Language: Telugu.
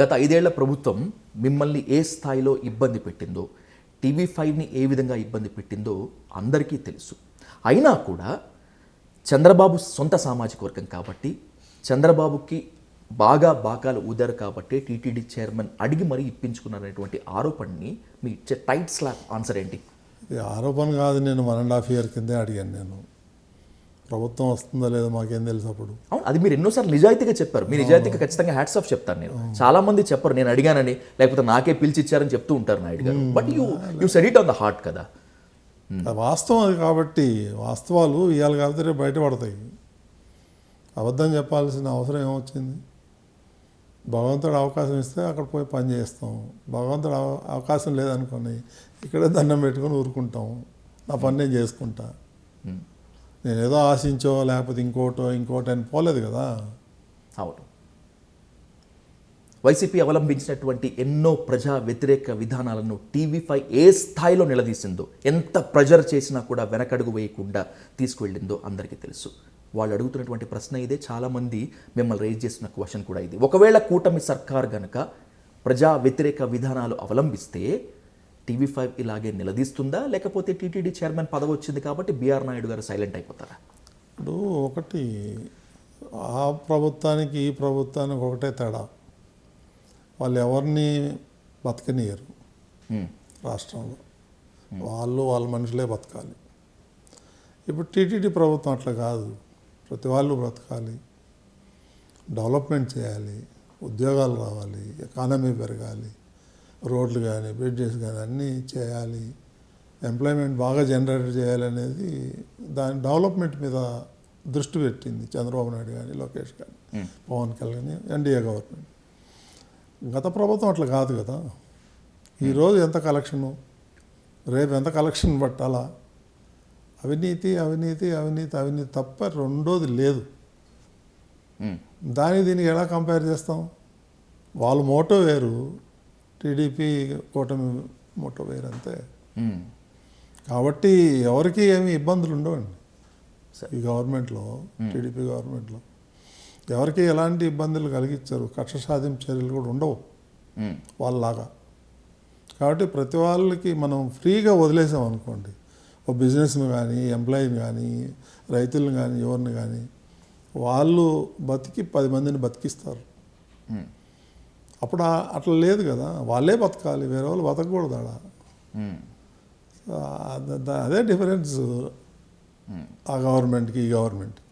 గత ఐదేళ్ళ ప్రభుత్వం మిమ్మల్ని ఏ స్థాయిలో ఇబ్బంది పెట్టిందో టీవీ ఫైవ్ని ఏ విధంగా ఇబ్బంది పెట్టిందో అందరికీ తెలుసు. అయినా కూడా చంద్రబాబు సొంత సామాజిక వర్గం కాబట్టి చంద్రబాబుకి బాగా బాకాలు ఊదారు కాబట్టి టీటీడీ చైర్మన్ అడిగి మరీ ఇప్పించుకున్నారనేటువంటి ఆరోపణని మీ ఇచ్చే టైట్ స్లాప్ ఆన్సర్ ఏంటి? ఆరోపణ కాదు నేను వన్ అండ్ హాఫ్ ఇయర్ కిందే అడిగాను నేను. ప్రభుత్వం వస్తుందో లేదో మాకేం తెలుసు అప్పుడు. అవును అది మీరు ఎన్నోసార్లు నిజాయితీగా చెప్పారు. మీ నిజాయితీగా ఖచ్చితంగా హ్యాట్స్ ఆఫ్ చెప్తాను నేను. చాలా మంది చెప్పరు నేను అడిగానని. లేకపోతే నాకే పిలిచి ఇచ్చారని చెప్తూ ఉంటారు నాయుడు గారు. But you you said it on the heart కదా. వాస్తవం అది కాబట్టి వాస్తవాలు ఇవాళ కాబట్టి రేపు బయటపడతాయి. అబద్ధం చెప్పాల్సిన అవసరం ఏమొచ్చింది? భగవంతుడు అవకాశం ఇస్తే అక్కడ పోయి పని చేస్తాం. భగవంతుడు అవ- అవకాశం లేదనుకోని ఇక్కడే దండం పెట్టుకొని ఊరుకుంటాం. నా పని నేను చేసుకుంటా. నేను ఏదో ఆశించో లేకపోతే ఇంకోటో ఇంకోటో అని పోలేదు కదా. అవును. వైసీపీ అవలంబించినటువంటి ఎన్నో ప్రజా వ్యతిరేక విధానాలను టీవీ ఫైవ్ ఏ స్థాయిలో నిలదీసిందో ఎంత ప్రెజర్ చేసినా కూడా వెనకడుగు వేయకుండా తీసుకువెళ్ళిందో అందరికీ తెలుసు. వాళ్ళు అడుగుతున్నటువంటి ప్రశ్న ఇదే. చాలామంది మిమ్మల్ని రేజ్ చేసిన క్వశ్చన్ కూడా ఇది. ఒకవేళ కూటమి సర్కార్ గనక ప్రజా వ్యతిరేక విధానాలు అవలంబిస్తే టీవీ ఫైవ్ ఇలాగే నిలదీస్తుందా? లేకపోతే టీటీడీ చైర్మన్ పదవి వచ్చింది కాబట్టి బీఆర్ నాయుడు గారు సైలెంట్ అయిపోతారా? ఇప్పుడు ఒకటి ఆ ప్రభుత్వానికి ఈ ప్రభుత్వానికి ఒకటే తేడా. వాళ్ళు ఎవరిని బతకనియరు. రాష్ట్రంలో. వాళ్ళు వాళ్ళ మనుషులే బతకాలి. ఇప్పుడు టీటీడీ ప్రభుత్వం అట్లా కాదు. ప్రతి వాళ్ళు బ్రతకాలి. డెవలప్మెంట్ చేయాలి. ఉద్యోగాలు రావాలి. ఎకానమీ పెరగాలి. రోడ్లు కానీ బ్రిడ్జెస్ కానీ అన్నీ చేయాలి. ఎంప్లాయ్మెంట్ బాగా జనరేట్ చేయాలనేది దాని డెవలప్మెంట్ మీద దృష్టి పెట్టింది చంద్రబాబు నాయుడు కానీ లోకేష్ కానీ పవన్ కళ్యాణ్ ఎన్డీఏ గవర్నమెంట్. గత ప్రభుత్వం అట్లా కాదు కదా. ఈరోజు ఎంత కలెక్షను? రేపు ఎంత కలెక్షన్ పట్టాలా? అవినీతి అవినీతి అవినీతి అవినీతి తప్ప రెండోది లేదు. దానికి దీనికి ఎలా కంపేర్ చేస్తాం? వాళ్ళ మోటో వేరు. టీడీపీ కూటమి మోటో వేరు అంతే Hmm. కాబట్టి ఎవరికి ఏమి ఇబ్బందులు ఉండవండి. ఈ గవర్నమెంట్లో టీడీపీ గవర్నమెంట్లో ఎవరికి ఎలాంటి ఇబ్బందులు కలిగించరు కక్ష సాధింపు చర్యలు కూడా ఉండవు. వాళ్ళలాగా కాబట్టి ప్రతి వాళ్ళకి మనం ఫ్రీగా వదిలేసాం అనుకోండి ఓ బిజినెస్ను కానీ ఎంప్లాయీని కానీ రైతులను కానీ ఎవరిని కానీ వాళ్ళు బతికి పది మందిని బతికిస్తారు. అప్పుడు అట్లా లేదు కదా. వాళ్ళే బతకాలి వేరే వాళ్ళు బతకకూడదు ఆడ. Hmm. ఆ, ద- ద- అదే డిఫరెన్స్. ఆ గవర్నమెంట్కి ఈ గవర్నమెంట్కి